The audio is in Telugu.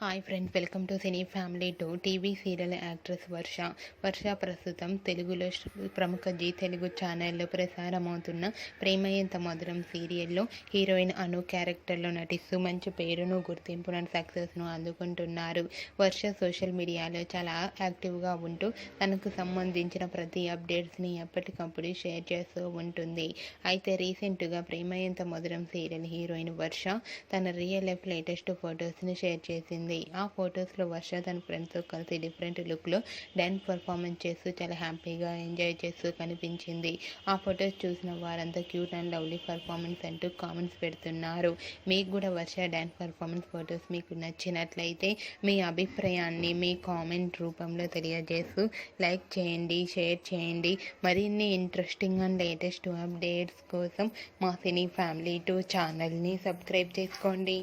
Hi friends welcome to cine family two TV serial actress Varsha Varsha ప్రస్తుతం తెలుగులో ప్రముఖ జీ తెలుగు ఛానల్లో ప్రసారమవుతున్న ప్రేమయంత మధురం సీరియల్లో హీరోయిన్ అను క్యారెక్టర్లో నటిస్తూ మంచి పేరును గుర్తింపును సక్సెస్ను అందుకుంటున్నారు. వర్ష సోషల్ మీడియాలో చాలా యాక్టివ్గా ఉంటూ తనకు సంబంధించిన ప్రతి అప్డేట్స్ని ఎప్పటికప్పుడు షేర్ చేస్తూ ఉంటుంది. అయితే రీసెంట్గా ప్రేమయంత మధురం సీరియల్ హీరోయిన్ వర్ష తన రియల్ లైఫ్ లేటెస్ట్ ఫొటోస్ని షేర్ చేసింది ఆ ఫొటోస్లో వర్ష తన ఫ్రెండ్స్తో కలిసి డిఫరెంట్ లుక్లో డ్యాన్స్ పర్ఫార్మెన్స్ చేస్తూ చాలా హ్యాపీగా ఎంజాయ్ చేస్తూ కనిపించింది. ఆ ఫొటోస్ చూసిన వారంతా క్యూట్ అండ్ లవ్లీ పర్ఫార్మెన్స్ అంటూ కామెంట్స్ పెడుతున్నారు. మీకు కూడా వర్ష డ్యాన్స్ పర్ఫార్మెన్స్ ఫొటోస్ మీకు నచ్చినట్లయితే మీ అభిప్రాయాన్ని మీ కామెంట్ రూపంలో తెలియజేస్తూ లైక్ చేయండి షేర్ చేయండి. మరిన్ని ఇంట్రెస్టింగ్ అండ్ లేటెస్ట్ అప్డేట్స్ కోసం మా సినీ ఫ్యామిలీ టూ ఛానల్ని సబ్స్క్రైబ్ చేసుకోండి.